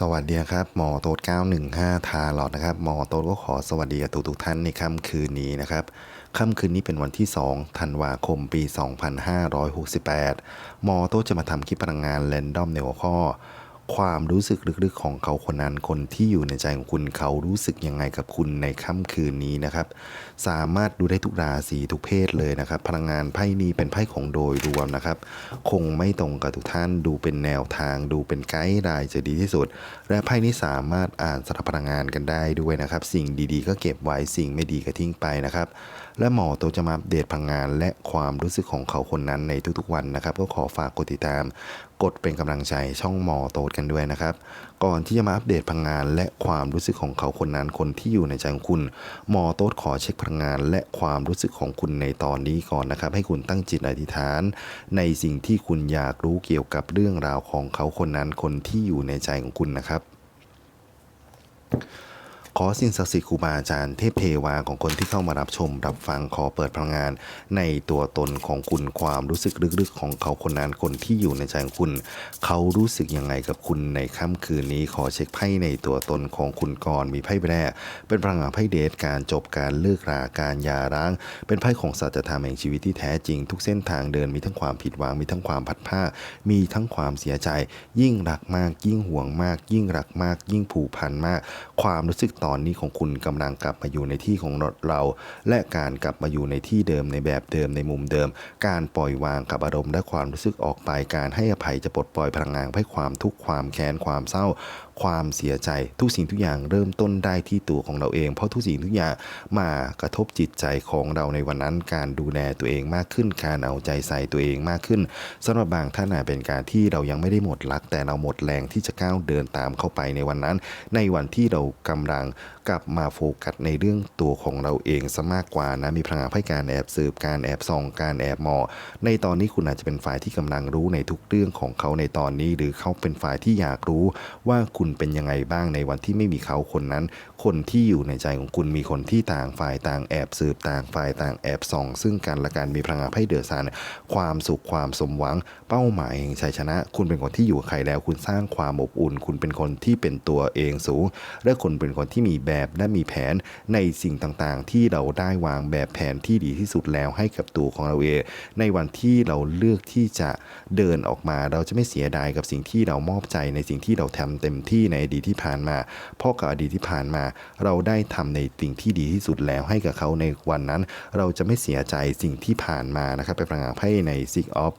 สวัสดีครับ หมอโต๊ด915 ทาหลอดนะครับ หมอโต๊ดก็ขอสวัสดีกับทุกๆท่านในค่ำคืนนี้นะครับ ค่ำคืนนี้เป็นวันที่ 2 ธันวาคมปี 2568 หมอโต๊ดจะมาทำคลิปพลังงานเรนดอมในหัวข้อ ความรู้สึกลึกๆของเขาคนนั้นคนที่อยู่ในใจของคุณเขารู้สึกยังไงกับคุณในค่ำคืนนี้นะครับ สามารถดูได้ทุกราศีทุกเพศเลยนะครับ พลังงานไพ่นี้เป็นไพ่ของโดยรวมนะครับ คงไม่ตรงกับทุกท่านดูเป็นแนวทาง ดูเป็นไกด์ไลน์จะดีที่สุด และไพ่นี้สามารถอ่านสถาพลังงานกันได้ด้วยนะครับ สิ่งดีๆ ก็เก็บไว้สิ่งไม่ดีก็ทิ้งไปนะครับ และหมอโตจะมาอัปเดตพลังงาน และความรู้สึกของเขาคนนั้นในทุกๆวันนะครับ ก็ขอฝากกดติดตาม กดเป็นกำลังใจช่องหมอโตดกันด้วยนะครับ ก่อนที่จะมาอัปเดตพลังงาน และความรู้สึกของเขาคนนั้นคนที่อยู่ในใจของคุณ หมอโตขอเช็คพลังงาน และความรู้สึกของคุณในตอนนี้ก่อนนะครับ ให้คุณตั้งจิตอธิษฐาน ในสิ่งที่คุณอยากรู้เกี่ยวกับเรื่องราวของเขาคนนั้นคนที่อยู่ในใจของคุณนะครับ ขอสิ่งศักดิ์สิทธิ์ครูบาอาจารย์เทพเทวาของคนที่เข้ามารับชม รับฟังขอเปิดพลังงาน ในตัวตนของคุณความรู้สึกลึกๆ ของเขาคนนั้นคนที่อยู่ในใจของคุณ เขารู้สึกยังไงกับคุณในค่ำคืนนี้ขอเช็คไพ่ในตัวตนของคุณก่อนมีไพ่แรกเป็นพลังงานไพ่เดทการจบการเลิกราการยาร้าง เป็นไพ่ของสัจธรรมแห่งชีวิตที่แท้จริง ทุกเส้นทางเดินมีทั้งความผิดหวังมีทั้งความพัดผ้า มีทั้งความเสียใจ ยิ่งรักมากยิ่งห่วงมาก ยิ่งรักมาก ยิ่งผูกพันมาก ความรู้สึกตอนนี้ของคุณกำลังกลับมาอยู่ในที่ของเรา และการกลับมาอยู่ในที่เดิมในแบบเดิมในมุมเดิม การปล่อยวางกับอารมณ์และความรู้สึกออกไป การให้อภัยจะปลดปล่อยพลังงานให้ความทุกข์ความแค้นความเศร้า ความเสียใจทุกสิ่งทุกอย่างเริ่มต้นได้ที่ตัวของเราเอง เพราะทุกสิ่งทุกอย่างมากระทบจิตใจของเราในวันนั้น การดูแลตัวเองมากขึ้น การเอาใจใส่ตัวเองมากขึ้นสำหรับบางท่านอาจเป็นการที่เรายังไม่ได้หมดรัก แต่เราหมดแรงที่จะก้าวเดินตามเข้าไปในวันนั้น ในวันที่เรากำลังกลับมาโฟกัสในเรื่องตัวของเราเองซะมากกว่านะมีพลังงานให้การแอบสืบการแอบส่องการแอบมองในตอนนี้คุณอาจจะเป็นฝ่ายที่กำลังรู้ในทุกเรื่องของเขาในตอนนี้ หรือเขาเป็นฝ่ายที่อยากรู้ว่าคุณเป็นยังไงบ้างในวันที่ไม่มีเขาคนนั้นคนที่อยู่ในใจของคุณมีคนที่ต่างฝ่ายต่างแอบสืบต่างฝ่ายต่างแอบส่อง ซึ่งกันและกันมีพลังงานให้เดือดสานความสุขความสมหวัง เป้าหมายแห่งชัยชนะ คุณเป็นคนที่อยู่กับใครแล้ว คุณสร้างความอบอุ่น คุณเป็นคนที่เป็นตัวเองสูง และคุณเป็นคนที่มีแบบและมีแผนในสิ่งต่างๆ ที่เราได้วางแบบแผนที่ดีที่สุดแล้วให้กับตัวของเราเองในวันที่เราเลือกที่จะเดินออกมาเราจะไม่เสียดายกับสิ่งที่เรามอบใจในสิ่งที่เราทำเต็มที่ในอดีตที่ผ่านมาเพราะกับอดีตที่ผ่านมาเราได้ทำในสิ่งที่ดีที่สุดแล้วให้กับเขาในวันนั้น เราจะไม่เสียใจสิ่งที่ผ่านมานะครับไปพลังานให้ใน Six of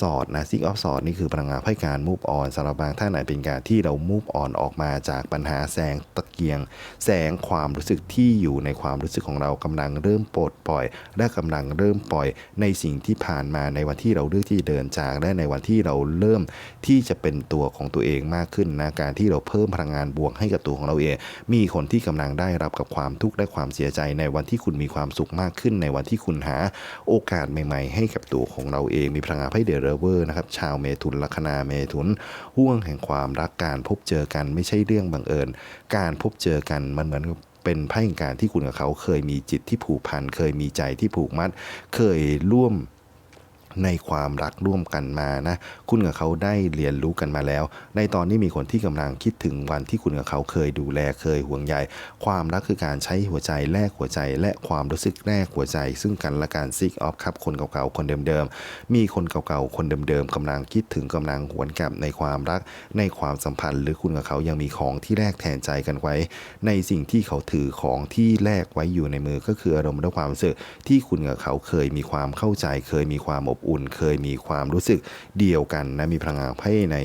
สอดนะซิกออฟสอดนี่คือพลังงานให้การมูฟออนสำหรับบางท่านอาจเป็นการที่เรามูฟออนออกมาจากปัญหาแสงตะเกียง แสงความรู้สึกที่อยู่ในความรู้สึกของเรากำลังเริ่มปลดปล่อย และกำลังเริ่มปล่อย ในสิ่งที่ผ่านมาในวันที่เราเลือกที่เดินจาก และในวันที่เราเริ่มที่จะเป็นตัวของตัวเองมากขึ้นนะการที่เราเพิ่มพลังงานบวกให้กับตัวของเราเอง มีคนที่กำลังได้รับกับความทุกข์และความเสียใจ ในวันที่คุณมีความสุขมากขึ้น ในวันที่คุณหาโอกาสใหม่ ๆ ให้กับตัวของเราเองมีพลังงานไพ่เดรเวอร์นะครับชาวเมถุนลัคนาเมถุนห่วงแห่งความรักการพบเจอกันไม่ใช่เรื่องบังเอิญ การพบเจอกันมันเหมือนกับเป็นไพ่แห่งการที่คุณกับเขาเคยมีจิตที่ผูกพันเคยมีใจที่ผูกมัด เคยร่วม ในความรักร่วมกันมานะคุณกับเขาได้เรียนรู้กันมาแล้ว ในตอนนี้มีคนที่กำลังคิดถึงวันที่คุณกับเขาเคยดูแลเคยห่วงใยความรักคือการใช้หัวใจแลกหัวใจ และความรู้สึกแลกหัวใจ ซึ่งกันและการซิกออฟครับคนเก่าๆคนเดิมๆมีคนเก่าๆคนเดิมๆกำลังคิดถึงกำลังหวนกลับในความรัก ในความสัมพันธ์ หรือคุณกับเขายังมีของที่แลกแทนใจกันไว้ ในสิ่งที่เขาถือของที่แลกไว้อยู่ในมือก็คืออารมณ์และความรู้สึกที่คุณกับเขาเคยมีความเข้าใจเคยมีความอบอุ่นเคยมีความรู้สึกเดียวกันนะมีพลังงานไพ่ใน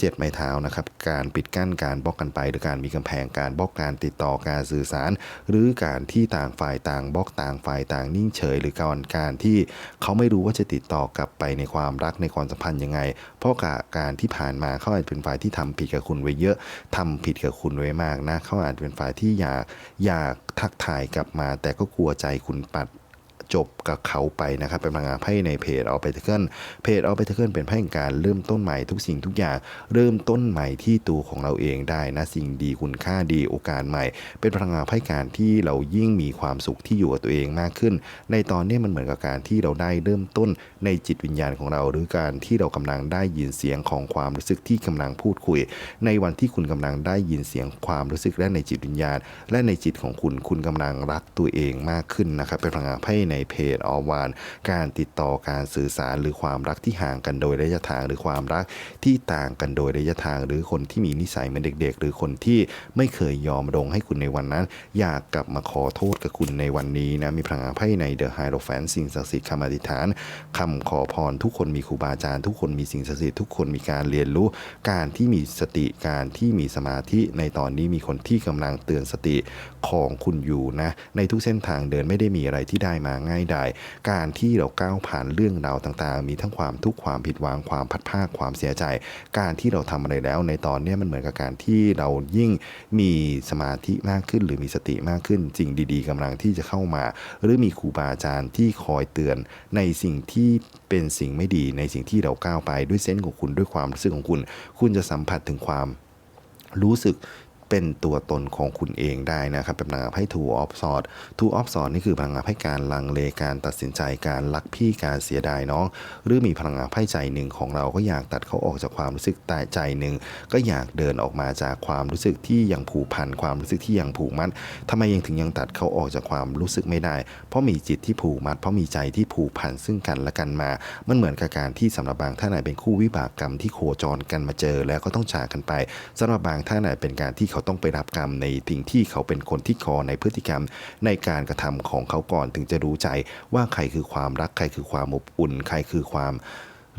เจ็ดไม้เท้านะครับการปิดกั้นการบล็อกกันไป หรือการมีกำแพงการบล็อกการติดต่อการสื่อสาร หรือการที่ต่างฝ่ายต่างบล็อกต่างฝ่ายต่างนิ่งเฉย หรือการการที่เขาไม่รู้ว่าจะติดต่อกลับไปในความรักในความสัมพันธ์ยังไง เพราะกการที่ผ่านมาเขาอาจเป็นฝ่ายที่ทำผิดกับคุณไว้เยอะทำผิดกับคุณไว้มากนะเขาอาจเป็นฝ่ายที่อยากอยากทักทายกลับมา แต่ก็กลัวใจคุณปัด จบกับเขาไปนะครับ เป็นพลังงานไพ่ในเพจเอาไปเทิลเพจเอาไปเทิลเป็นไพ่แห่งการเริ่มต้นใหม่ทุกสิ่งทุกอย่าง เริ่มต้นใหม่ที่ตัวของเราเองได้นะสิ่งดีคุณค่าดีโอกาสใหม่ เป็นพลังงานไพ่การที่เรายิ่งมีความสุขที่อยู่กับตัวเองมากขึ้น ในตอนนี้มันเหมือนกับการที่เราได้เริ่มต้นในจิตวิญญาณของเรา หรือการที่เรากำลังได้ยินเสียงของความรู้สึกที่กำลังพูดคุย ในวันที่คุณกำลังได้ยินเสียงความรู้สึกและในจิตวิญญาณ และในจิตของคุณคุณกำลังรักตัวเองมากขึ้นนะครับเป็นพลังงานไพ่ในเพจออวานการติดต่อการสื่อสารหรือความรักที่ห่างกันโดยระยะทาง หรือความรักที่ต่างกันโดยระยะทาง หรือคนที่มีนิสัยเหมือนเด็ก ๆ หรือคนที่ไม่เคยยอมลงให้คุณในวันนั้น อยากกลับมาขอโทษกับคุณในวันนี้นะมีพลังาไพ่ในเดอะไฮโ o แฟนสิ่งศักดิ์สิทธิ์คำอธิษฐานคำขอพรทุกคนมีครูบาอาจารย์ทุกคนมีสิ่งศักดิ์สิทธิ์ทุกคนมีการเรียนรู้ การที่มีสติการที่มีสมาธิในตอนนี้มีคนที่กำลังเตือนสติของคุณอยู่นะในทุกเส้นทางเดินไม่ได้มีอะไรที่ได้มาง่ายดายการที่เราก้าวผ่านเรื่องราวต่างๆ มีทั้งความทุกข์ความผิดหวังความพัดภาคความเสียใจ การที่เราทำอะไรแล้วในตอนนี้มันเหมือนกับการที่เรายิ่งมีสมาธิมากขึ้น หรือมีสติมากขึ้นสิ่งดี ๆกำลังที่จะเข้ามา หรือมีครูบาอาจารย์ที่คอยเตือนในสิ่งที่เป็นสิ่งไม่ดีในสิ่งที่เราก้าวไปด้วยเส้นส์ของคุณด้วยความรู้สึกของคุณ คุณจะสัมผัสถึงความรู้สึก เป็นตัวตนของคุณเองได้นะครับเป็นพลังงานไพ่ทูออฟซอดทูออฟซอดนี่คือพลังงานไพ่การลังเลการตัดสินใจการรักพี่การเสียดายน้อง หรือมีพลังงานไพ่ใจหนึ่งของเราก็อยากตัดเขาออกจากความรู้สึกแต่ใจหนึ่งก็อยากเดินออกมาจากความรู้สึกที่ยังผูกพันความรู้สึกที่ยังผูกมัดทำไมยังถึงยังตัดเขาออกจากความรู้สึกไม่ได้ เพราะมีจิตที่ผูกมัด เพราะมีใจที่ผูกพันซึ่งกันและกันมา มันเหมือนกับการที่สำหรับบางท่านอาจเป็นคู่วิบากกรรมที่โคจรกันมาเจอ แล้วก็ต้องจากกันไปสำหรับบางท่านอาจเป็นการที่เขาต้องไปรับกรรมในสิ่งที่เขาเป็นคนที่คอในพฤติกรรมในการกระทำของเขาก่อนถึงจะรู้ใจว่าใครคือความรักใครคือความอบอุ่น ใครคือความ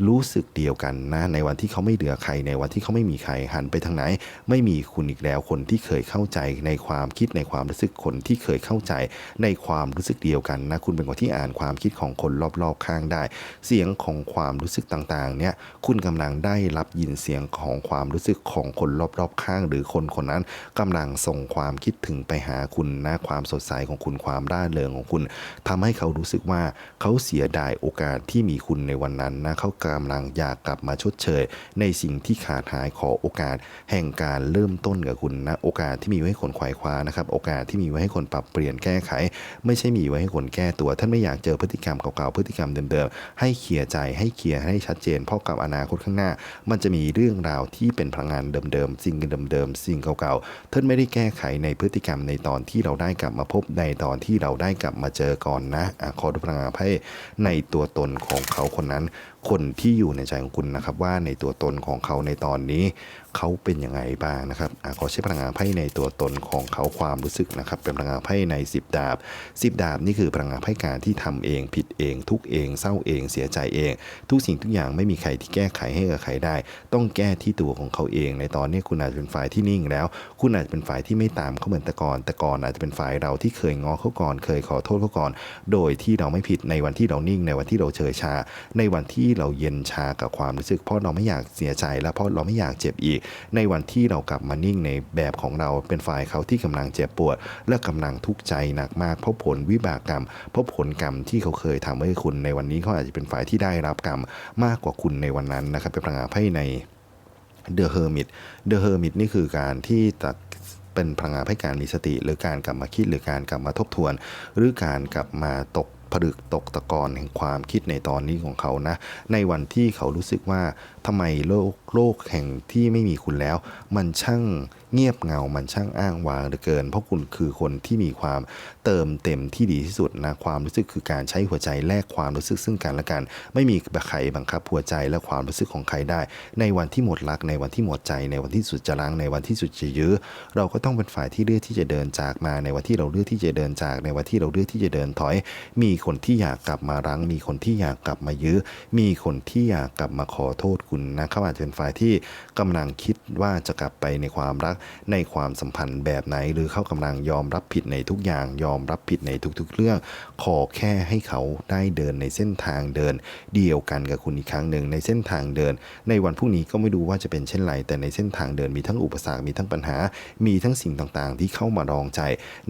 รู้สึกเดียวกันนะในวันที่เขาไม่เหลือใครในวันที่เขาไม่มีใครหันไปทางไหน ไม่มีคุณอีกแล้วคนที่เคยเข้าใจในความคิดในความรู้สึกคนที่เคยเข้าใจในความรู้สึกเดียวกันนะคุณเป็นคนที่อ่านความคิดของคนรอบๆข้างได้ เสียงของความรู้สึกต่างๆเนี่ยคุณกำลังได้รับยินเสียงของความรู้สึกของคนรอบๆข้าง หรือคนคนนั้นกำลังส่งความคิดถึงไปหาคุณนะความสดใสของคุณความร่าเริงของคุณทำให้เขารู้สึกว่าเขาเสียดายโอกาสที่มีคุณในวันนั้นนะเขากำลังอยากกลับมาชดเชย ในสิ่งที่ขาดหายขอโอกาส แห่งการเริ่มต้นกับคุณนะโอกาสที่มีไว้ให้คนขวายคว้านะครับโอกาสที่มีไว้ให้คนปรับเปลี่ยนแก้ไข ไม่ใช่มีไว้ให้คนแก้ตัว ท่านไม่อยากเจอพฤติกรรมเก่าๆพฤติกรรมเดิมๆให้เคลียร์ใจให้เคลียร์ให้ชัดเจนเพราะกับอนาคตข้างหน้า มันจะมีเรื่องราวที่เป็นพลังงานเดิมๆสิ่งเดิมๆสิ่งเก่าๆท่านไม่ได้แก้ไขในพฤติกรรมในตอนที่เราได้กลับมาพบในตอนที่เราได้กลับมาเจอก่อนนะอะขอดูพลังงานไพ่ในตัวตนของเขาคนนั้น คนที่อยู่ในใจของคุณนะครับ ว่าในตัวตนของเขาในตอนนี้ เขาเป็นยังไงบ้างนะครับอขอใช้พลังงานไพ่ในตัวตนของเขาความรู้สึกนะครับ เป็นพลังงานไพ่ใน 10 ดาบ 10 ดาบนี่คือพลังงานไพ่การที่ทำเอง ผิดเอง ทุกเอง เศร้าเอง เสียใจเอง ทุกสิ่งทุกอย่างไม่มีใครที่แก้ไขให้กับใครได้ ต้องแก้ที่ตัวของเขาเอง ในตอนนี้คุณอาจจะเป็นฝ่ายที่นิ่งแล้ว คุณอาจจะเป็นฝ่ายที่ไม่ตามเขาเหมือนแต่ก่อนแต่ก่อนอาจจะเป็นฝ่ายเราที่เคยง้อเขาก่อน เคยขอโทษเขาก่อน โดยที่เราไม่ผิดในวันที่เรานิ่ง ในวันที่เราเฉยชา ในวันที่เราเย็นชากับความรู้สึก เพราะเราไม่อยากเสียใจและเพราะเราไม่อยากเจ็บอีกในวันที่เรากลับมานิ่งในแบบของเราเป็นฝ่ายเขาที่กำลังเจ็บปวด และกำลังทุกข์ใจหนักมาก เพราะผลวิบากกรรม เพราะผลกรรมที่เขาเคยทำให้คุณในวันนี้เขาอาจจะเป็นฝ่ายที่ได้รับกรรมมากกว่าคุณในวันนั้นนะครับเป็นพลังงานไพ่ในเดอะเฮอร์มิตเดอะเฮอร์มิตนี่คือการที่ตัดเป็นพลังงานให้การมีสติ หรือการกลับมาคิดหรือการกลับมาทบทวน หรือการกลับมาตกผลึกตกตะกอนแห่งความคิดในตอนนี้ของเขานะ ในวันที่เขารู้สึกว่า ทำไมโลกโลกแห่งที่ไม่มีคุณแล้ว มันช่างเงียบเงา มันช่างอ้างว้างเหลือเกิน เพราะคุณคือคนที่มีความเติมเต็มที่ดีที่สุดนะความรู้สึกคือการใช้หัวใจแลกความรู้สึกซึ่งกันและกัน ไม่มีใครบังคับหัวใจและความรู้สึกของใครได้ ในวันที่หมดรักในวันที่หมดใจ ในวันที่สุดจะรังในวันที่สุดจะยื้อเราก็ต้องเป็นฝ่ายที่เลือกที่จะเดินจากมาในวันที่เราเลือกที่จะเดินจาก ในวันที่เราเลือกที่จะเดินถอย มีคนที่อยากกลับมารั้ง มีคนที่อยากกลับมายื้อ มีคนที่อยากกลับมาขอโทษคุณคุณนะเขาอาจจะเป็นฝ่ายที่กำลังคิดว่าจะกลับไปในความรักในความสัมพันธ์แบบไหน หรือเขากำลังยอมรับผิดในทุกอย่าง ยอมรับผิดในทุกๆ เรื่อง ขอแค่ให้เขาได้เดินในเส้นทางเดิน เดียวกันกับคุณอีกครั้งหนึ่งในเส้นทางเดิน ในวันพรุ่งนี้ก็ไม่รู้ว่าจะเป็นเช่นไรแต่ในเส้นทางเดินมีทั้งอุปสรรคมีทั้งปัญหา มีทั้งสิ่งต่างๆ ที่เข้ามารองใจ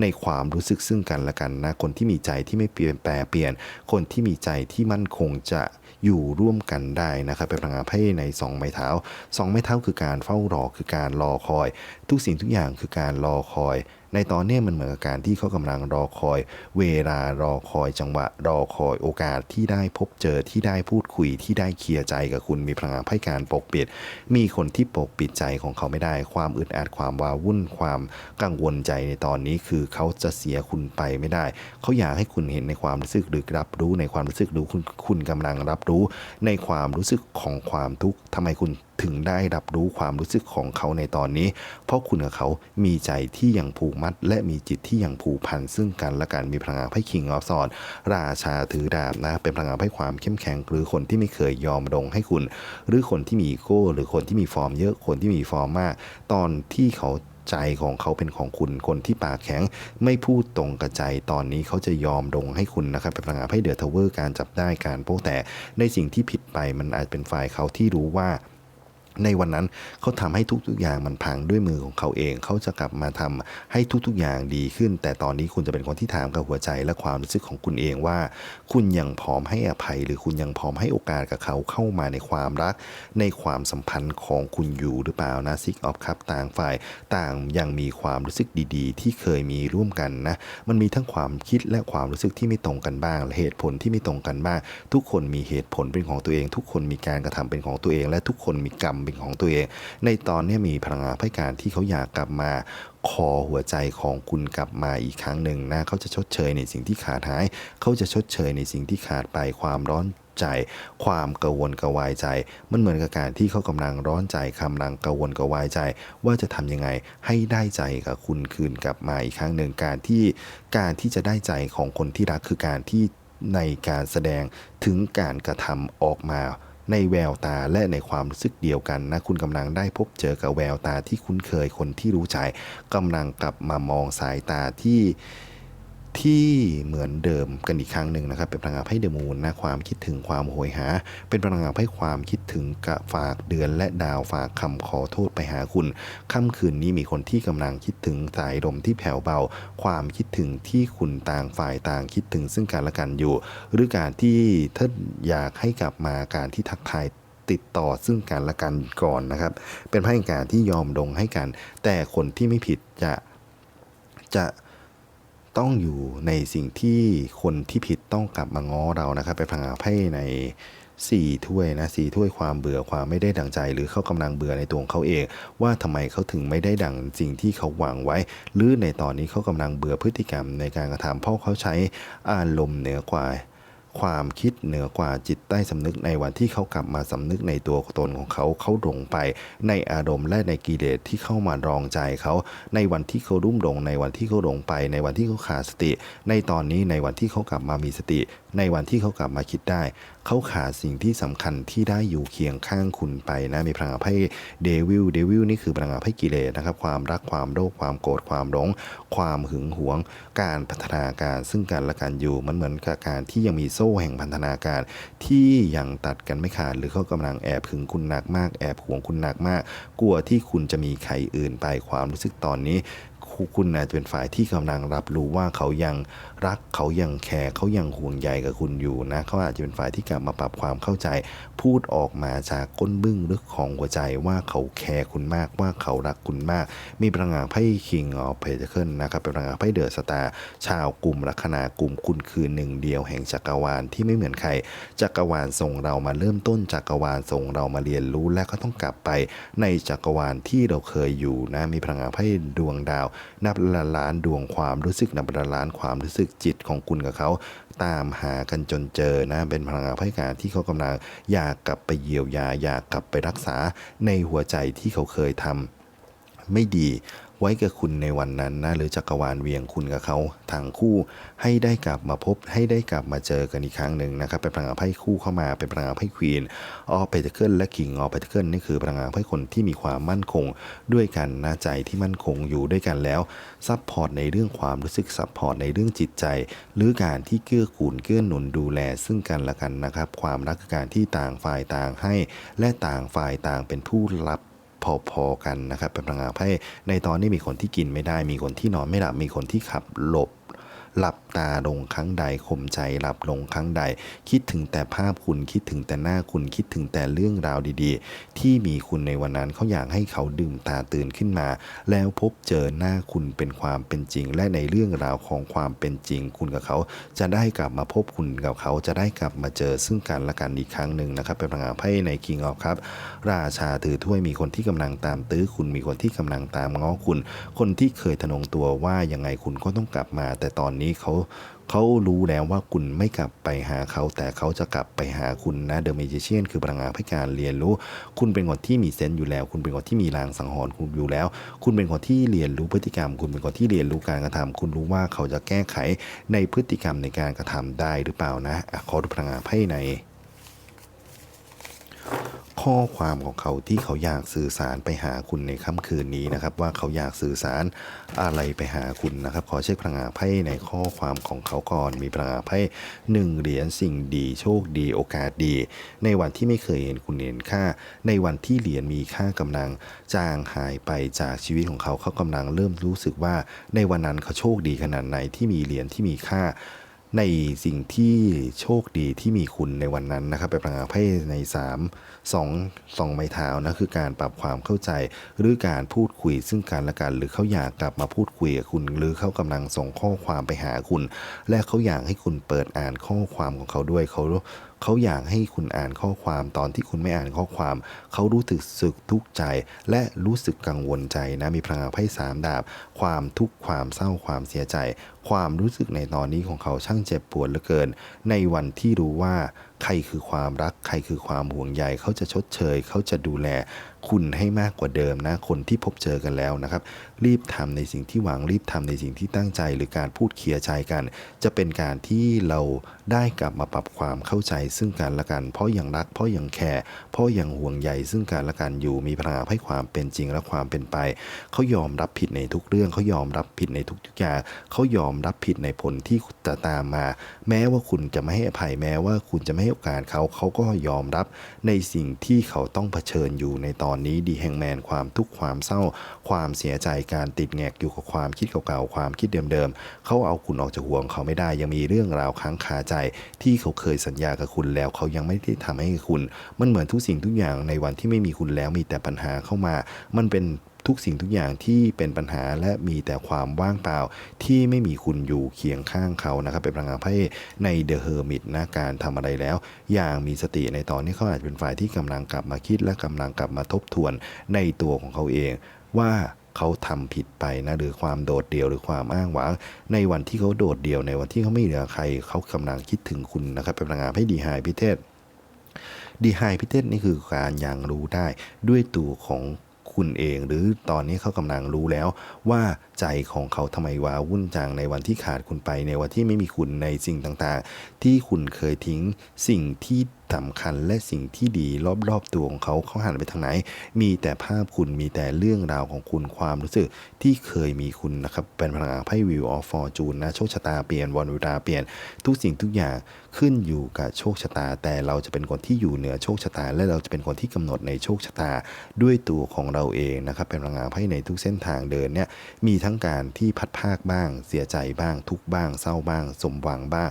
ในความรู้สึกซึ่งกันและกันนะคนที่มีใจที่ไม่เปลี่ยนแปลเปลี่ยน คนที่มีใจที่มั่นคงจะอยู่ร่วมกันได้นะครับเป็นพลังงานไพ่ในสองไม้เท้าสองไม้เท้าคือการเฝ้ารอคือการรอคอย ทุกสิ่งทุกอย่างคือการรอคอย ในตอนนี้มันเหมือนกับการที่เขากำลังรอคอย เวลารอคอยจังหวะ รอคอยโอกาสที่ได้พบเจอที่ได้พูดคุยที่ได้เคลียร์ใจกับคุณมีพลังงานไพ่การปกปิด มีคนที่ปกปิดใจของเขาไม่ได้ ความอึดอัดความวาวุ่นความกังวลใจในตอนนี้คือเขาจะเสียคุณไปไม่ได้ เขาอยากให้คุณเห็นในความรู้สึกหรือรับรู้ในความรู้สึกรู้คุณคุณกำลังรับรู้ ในความรู้สึกของความทุกข์ทำไมคุณถึงได้รับรู้ความรู้สึกของเขาในตอนนี้ เพราะคุณกับเขามีใจที่ยังผูกมัด และมีจิตที่ยังผูกพันซึ่งกันและกันมีพลังงานไพ่คิงออฟซอนราชาถือดาบนะ เป็นพลังงานไพ่ความเข้มแข็งหรือคนที่ไม่เคยยอมลงให้คุณ หรือคนที่มีโก้หรือคนที่มีฟอร์มเยอะคนที่มีฟอร์มมาก ตอนที่เขาใจของเขาเป็นของคุณคนที่ปากแข็ง ไม่พูดตรงกับใจตอนนี้เขาจะยอมลงให้คุณนะครับเป็นพลังงานไพ่เดือดทาวเวอร์การจับได้การโป้แต่ในสิ่งที่ผิดไปมันอาจเป็นฝ่ายเขาที่รู้ว่า ในวันนั้นเขาทำให้ทุกๆอย่างมันพังด้วยมือของเขาเอง เขาจะกลับมาทำให้ทุกๆอย่างดีขึ้น แต่ตอนนี้คุณจะเป็นคนที่ถามกับหัวใจและความรู้สึกของคุณเองว่า คุณยังพร้อมให้อภัย หรือคุณยังพร้อมให้โอกาสกับเขาเข้ามาในความรัก ในความสัมพันธ์ของคุณอยู่หรือเปล่านะซิกออฟครับต่างฝ่ายต่างยังมีความรู้สึกดีๆ ที่เคยมีร่วมกันนะมันมีทั้งความคิดและความรู้สึกที่ไม่ตรงกันบ้าง เหตุผลที่ไม่ตรงกันบ้าง ทุกคนมีเหตุผลเป็นของตัวเอง ทุกคนมีการกระทำเป็นของตัวเอง และทุกคนมีกรรมเป็นของตัวเอง ในตอนนี้มีพลังงานไพ่การที่เขาอยากกลับมาขอหัวใจของคุณกลับมาอีกครั้งหนึ่งนะเขาจะชดเชยในสิ่งที่ขาดหาย เขาจะชดเชยในสิ่งที่ขาดไปความร้อนใจ ความกังวลกระวายใจ มันเหมือนกับการที่เขากำลังร้อนใจกำลังกังวลกระวายใจ ว่าจะทำยังไงให้ได้ใจกับคุณคืนกลับมาอีกครั้งหนึ่งการที่การที่จะได้ใจของคนที่รักคือการที่ในการแสดงถึงการกระทำออกมา ในแววตาและในความรู้สึกเดียวกันนะคุณกำลังได้พบเจอกับแววตาที่คุ้นเคยคนที่รู้ใจกำลังกลับมามองสายตาที่ ที่เหมือนเดิมกันอีกครั้งหนึ่งนะครับ เป็นพลังงานไพ่เดมูนนะความคิดถึงความโหยหา เป็นพลังงานไพ่ความคิดถึงกะฝากเดือนและดาวฝากคำขอโทษไปหาคุณค่ำคืนนี้มีคนที่กำลังคิดถึงสายลมที่แผ่วเบา ความคิดถึงที่คุณต่างฝ่ายต่างคิดถึงซึ่งกันและกันอยู่ หรือการที่ถ้าอยากให้กลับมาการที่ทักทายติดต่อซึ่งกันและกันก่อนนะครับ เป็นพระแห่งการที่ยอมลงให้กัน แต่คนที่ไม่ผิดจะจะ ต้องอยู่ในสิ่งที่คนที่ผิดต้องกลับมาง้อเรานะครับ ไปพังอาไพ่ในสี่ถ้วยนะสี่ถ้วยความเบื่อความไม่ได้ดังใจ หรือเขากำลังเบื่อในตัวของเขาเอง ว่าทำไมเขาถึงไม่ได้ดังสิ่งที่เขาหวังไว้ หรือในตอนนี้เขากำลังเบื่อพฤติกรรมในการกระทำเพราะเขาใช้อารมณ์เหนือกว่า ความคิดเหนือกว่าจิตใต้สำนึกในวันที่เขากลับมาสำนึกในตัวตนของเขาเขาหลงไป ในอารมณ์และในกิเลสที่เข้ามารองใจเขา ในวันที่เขารุ่มหลงในวันที่เขาหลงไป ในวันที่เขาขาดสติ ในตอนนี้ในวันที่เขากลับมามีสติ ในวันที่เขากลับมาคิดได้ เขาขาดสิ่งที่สำคัญที่ได้อยู่เคียงข้างคุณไปนะ มีพลังงานไพ่เดวิลเดวิลนี่คือพลังงานไพ่กิเลสนะครับ ความรักความโลภความโกรธความหลง ความหึงหวง การพัฒนาการซึ่งกันและกันอยู่มันเหมือนกับการที่ยังมีโซ่แห่งพันธนาการ ที่ยังตัดกันไม่ขาด หรือเขากำลังแอบหึงคุณหนักมาก แอบหวงคุณหนักมาก กลัวที่คุณจะมีใครอื่นไปความรู้สึกตอนนี้คุณอาจจะเป็นฝ่ายที่กำลังรับรู้ว่าเขายังรักเขายังแคร์เขายังห่วงใยกับคุณอยู่นะเขาอาจจะเป็นฝ่ายที่กลับมาปรับความเข้าใจ พูดออกมาจากก้นบึ้งลึกของหัวใจว่าเขาแคร์คุณมากว่าเขารักคุณมาก มีพลังงานไพ่คิงออฟเพจเคิลนะครับเป็นพลังงานไพ่เดอะสตาร์ชาวกลุ่มลัคนากลุ่มคุณคือหนึ่งเดียวแห่งจักรวาลที่ไม่เหมือนใครจักรวาลส่งเรามาเริ่มต้นจักรวาลส่งเรามาเรียนรู้และก็ต้องกลับไปในจักรวาลที่เราเคยอยู่นะมีพลังงานไพ่ดวงดาวนับละล้านดวงความรู้สึกนับละล้านความรู้สึกจิตของคุณกับเขาตามหากันจนเจอนะเป็นพลังงานพ่การที่เขากำลังอยากกลับไปเยียวยาอยากกลับไปรักษาในหัวใจที่เขาเคยทำไม่ดี ไว้กับคุณในวันนั้นนะหรือจักรวาลเวียงคุณกับเขาทั้งคู่ให้ได้กลับมาพบให้ได้กลับมาเจอกันอีกครั้งหนึ่งนะครับเป็นพลังงานไพ่คู่เข้ามาเป็นพลังงานไพ่ควีนออฟเพนเคิลและคิงออฟเพนเคิลนี่คือพลังงานไพ่คนที่มีความมั่นคง ด้วยกันนะใจที่มั่นคงอยู่ด้วยกันแล้วซัพพอร์ตในเรื่องความรู้สึกซัพพอร์ตในเรื่องจิตใจ หรือการที่เกื้อกูลเกื้อหนุนดูแลซึ่งกันและกันนะครับ ความรักการที่ต่างฝ่ายต่างให้ และต่างฝ่ายต่างเป็นผู้รับ พอๆกันนะครับเป็นพลังงานไพ่ในตอนนี้มีคนที่กินไม่ได้ มีคนที่นอนไม่หลับมีคนที่ขับหลบ หลับตาลงครั้งใดข่มใจหลับลงครั้งใด คิดถึงแต่ภาพคุณคิดถึงแต่หน้าคุณคิดถึงแต่เรื่องราวดีๆ ที่มีคุณในวันนั้นเขาอยากให้เขาดื่มตาตื่นขึ้นมา แล้วพบเจอหน้าคุณเป็นความเป็นจริง และในเรื่องราวของความเป็นจริง คุณกับเขาจะได้กลับมาพบคุณกับเขาจะได้กลับมาเจอซึ่งกันและกันอีกครั้งหนึ่งนะครับ เป็นพลังงานไพ่ใน King of ครับ ราชาถือถ้วยมีคนที่กำลังตามตื้อคุณมีคนที่กำลังตามง้อคุณ คนที่เคยทะนงตัวว่ายังไงคุณก็ต้องกลับมา แต่ตอนนี้เขาเขารู้แล้วว่าคุณไม่กลับไปหาเขา แต่เขาจะกลับไปหาคุณนะเดอะเมจิเชียนคือพลังงานให้การเรียนรู้ คุณเป็นคนที่มีเซนส์อยู่แล้ว คุณเป็นคนที่มีลางสังหรณ์คุณอยู่แล้ว คุณเป็นคนที่เรียนรู้พฤติกรรม คุณเป็นคนที่เรียนรู้การกระทำคุณรู้ว่าเขาจะแก้ไขในพฤติกรรมในการกระทำได้หรือเปล่านะอะขอดูพลังงานไพ่ใน ข้อความของเขาที่เขาอยากสื่อสารไปหาคุณในค่ำคืนนี้นะครับ ว่าเขาอยากสื่อสารอะไรไปหาคุณนะครับ ขอเช็คพลังงานไพ่ในข้อความของเขาก่อนมีพลังงานไพ่หนึ่งเหรียญสิ่งดีโชคดีโอกาสดี ในวันที่ไม่เคยเห็นคุณเห็นค่า ในวันที่เหรียญมีค่ากำลังจางหายไปจากชีวิตของเขาเขากำลังเริ่มรู้สึกว่า ในวันนั้นเขาโชคดีขนาดไหนที่มีเหรียญที่มีค่า ในสิ่งที่โชคดีที่มีคุณในวันนั้นนะครับไปพลังงานไพ่ใน 3 2 2ไม้เท้านะคือการปรับความเข้าใจ หรือการพูดคุยซึ่งกันและกัน หรือเขาอยากกลับมาพูดคุยกับคุณ หรือเขากำลังส่งข้อความไปหาคุณ และเขาอยากให้คุณเปิดอ่านข้อความของเขาด้วยเขาเขาอยากให้คุณอ่านข้อความตอนที่คุณไม่อ่านข้อความ เขารู้สึกสึกทุกข์ใจ และรู้สึกกังวลใจนะมีพลังไพ่สามดาบ ความทุกข์ความเศร้าความเสียใจ ความรู้สึกในตอนนี้ของเขาช่างเจ็บปวดเหลือเกิน ในวันที่รู้ว่าใครคือความรัก ใครคือความห่วงใยเขาจะชดเชย เขาจะดูแล คุณให้มากกว่าเดิมนะ คนที่พบเจอกันแล้วนะครับ รีบทำในสิ่งที่หวังรีบทำในสิ่งที่ตั้งใจ หรือการพูดเคลียร์ใจกัน จะเป็นการที่เราได้กลับมาปรับความเข้าใจซึ่งกันและกัน เพราะยังรัก เพราะยังแคร์เพราะยังห่วงใยซึ่งกันและกันอยู่มีพลังให้ความเป็นจริงและความเป็นไปเขายอมรับผิดในทุกเรื่องเขายอมรับผิดในทุกๆอย่างเขายอมรับผิดในผลที่จะตามมา แม้ว่าคุณจะไม่ให้อภัยแม้ว่าคุณจะไม่ให้โอกาสเขาเขาก็ยอมรับในสิ่งที่เขาต้องเผชิญอยู่ในตอนนี้ดีแฮงแมนความทุกข์ความเศร้า ความเสียใจการติดแงกอยู่กับความคิดเก่าๆความคิดเดิมๆเขาเอาคุณออกจากห่วงเขาไม่ได้ยังมีเรื่องราวค้างคาใจ ที่เขาเคยสัญญากับคุณแล้วเขายังไม่ได้ทำให้คุณ มันเหมือนทุกสิ่งทุกอย่างในวันที่ไม่มีคุณแล้วมีแต่ปัญหาเข้ามา มันเป็น ทุกสิ่งทุกอย่างที่เป็นปัญหาและมีแต่ความว่างเปล่า ที่ไม่มีคุณอยู่เคียงข้างเขานะครับเป็นพลังงานไพ่ในเดอะเฮอร์มิตนะการทำอะไรแล้ว อย่างมีสติในตอนนี้เขาอาจเป็นฝ่ายที่กำลังกลับมาคิดและกำลังกลับมาทบทวนในตัวของเขาเอง ว่าเขาทำผิดไปนะหรือความโดดเดี่ยวหรือความอ้างว้าง ในวันที่เขาโดดเดี่ยวในวันที่เขาไม่เหลือใคร เขากำลังคิดถึงคุณนะครับเป็นพลังงานไพ่ดีไฮพิเทศดีไฮพิเทศนี่คือการยังรู้ได้ด้วยตัวของ คุณเอง หรือตอนนี้เขากำลังรู้แล้ว ว่าใจของเขาทำไมว้าวุ่นจังในวันที่ขาดคุณไปในวันที่ไม่มีคุณในสิ่งต่างๆ ที่คุณเคยทิ้งสิ่งที่สำคัญและสิ่งที่ดีรอบๆตัวของเขาเขาหันไปทางไหน มีแต่ภาพคุณมีแต่เรื่องราวของคุณความรู้สึกที่เคยมีคุณนะครับเป็นพลังงานไพ่วิวออฟฟอร์จูนนะโชคชะตาเปลี่ยนวันเวลาเปลี่ยนทุกสิ่งทุกอย่างขึ้นอยู่กับโชคชะตา แต่เราจะเป็นคนที่อยู่เหนือโชคชะตา และเราจะเป็นคนที่กำหนดในโชคชะตาด้วยตัวของเราเองนะครับเป็นพลังงานไพ่ในทุกเส้นทางเดินเนี่ยมีทั้งการที่พัดภาคบ้าง เสียใจบ้าง ทุกบ้าง เศร้าบ้าง สมหวังบ้าง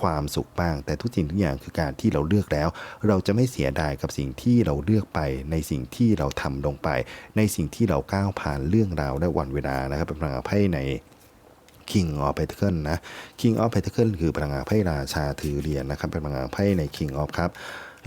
ความสุขบ้าง แต่ทุกสิ่งทุกอย่างคือการที่เราเลือกแล้ว เราจะไม่เสียดายกับสิ่งที่เราเลือกไป ในสิ่งที่เราทำลงไป ในสิ่งที่เราก้าวผ่านเรื่องราวและวันเวลานะครับเป็นพลังงานไพ่ใน King of Pentacle นะ King of Pentacle คือพลังงานไพ่ราชาถือเหรียญนะครับเป็นพลังงานไพ่ใน King of ครับ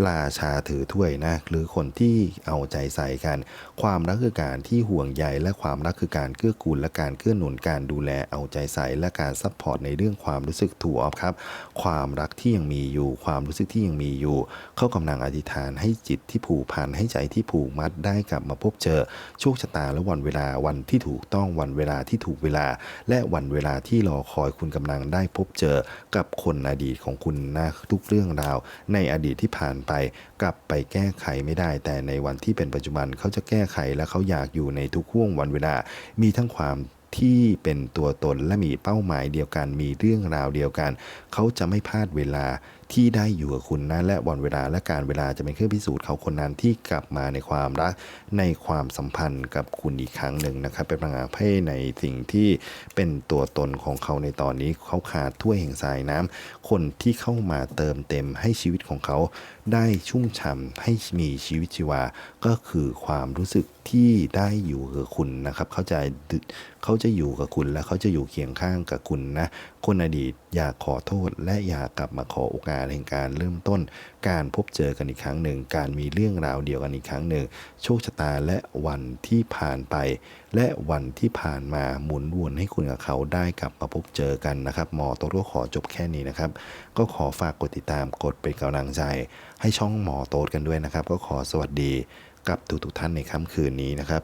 ราชาถือถ้วยนะหรือคนที่เอาใจใส่กัน ความรักคือการที่ห่วงใยและความรักคือการเกื้อกูลและการเกื้อหนุนการดูแลเอาใจใส่และการซัพพอร์ตในเรื่องความรู้สึกถูกออฟครับ ความรักที่ยังมีอยู่ความรู้สึกที่ยังมีอยู่ เขากำลังอธิษฐานให้จิตที่ผูกพันให้ใจที่ผูกมัดได้กลับมาพบเจอโชคชะตาและวันเวลาวันที่ถูกต้องวันเวลาที่ถูกเวลา และวันเวลาที่รอคอยคุณกำลังได้พบเจอกับคนอดีตของคุณนะทุกเรื่องราว ในอดีตที่ผ่านไปกลับไปแก้ไขไม่ได้ แต่ในวันที่เป็นปัจจุบันเขาจะแก้ไขและเขาอยากอยู่ในทุกห่วงวันเวลา มีทั้งความที่เป็นตัวตนและมีเป้าหมายเดียวกัน มีเรื่องราวเดียวกัน เขาจะไม่พลาดเวลา ที่ได้อยู่กับคุณนะและวันเวลาและการเวลาจะเป็นเครื่องพิสูจน์เขาคนนั้นที่กลับมาในความรักในความสัมพันธ์กับคุณอีกครั้งหนึ่งนะครับ เป็นพลังงานไพ่ในสิ่งที่เป็นตัวตนของเขาในตอนนี้เขาขาดถ้วยแห่งสายน้ำคนที่เข้ามาเติมเต็มให้ชีวิตของเขา ได้ชุ่มฉ่ำให้มีชีวิตชีวาก็คือความรู้สึกที่ได้อยู่กับคุณนะครับ เขาจะเขาจะอยู่กับคุณและเขาจะอยู่เคียงข้างกับคุณนะคนอดีตอยากขอโทษ และอยากกลับมาขอโอกาสแห่งการเริ่มต้น การพบเจอกันอีกครั้งหนึ่ง การมีเรื่องราวเดียวกันอีกครั้งหนึ่ง โชคชะตาและวันที่ผ่านไป และวันที่ผ่านมาหมุนวนให้คุณกับเขาได้กลับมาพบเจอกันนะครับหมอโตโร่ขอจบแค่นี้นะครับ ก็ขอฝากกดติดตามกดเป็นกำลังใจ ให้ช่องหมอโต๊ดกันด้วยนะครับ ก็ขอสวัสดีกับทุกๆท่านในค่ำคืนนี้นะครับ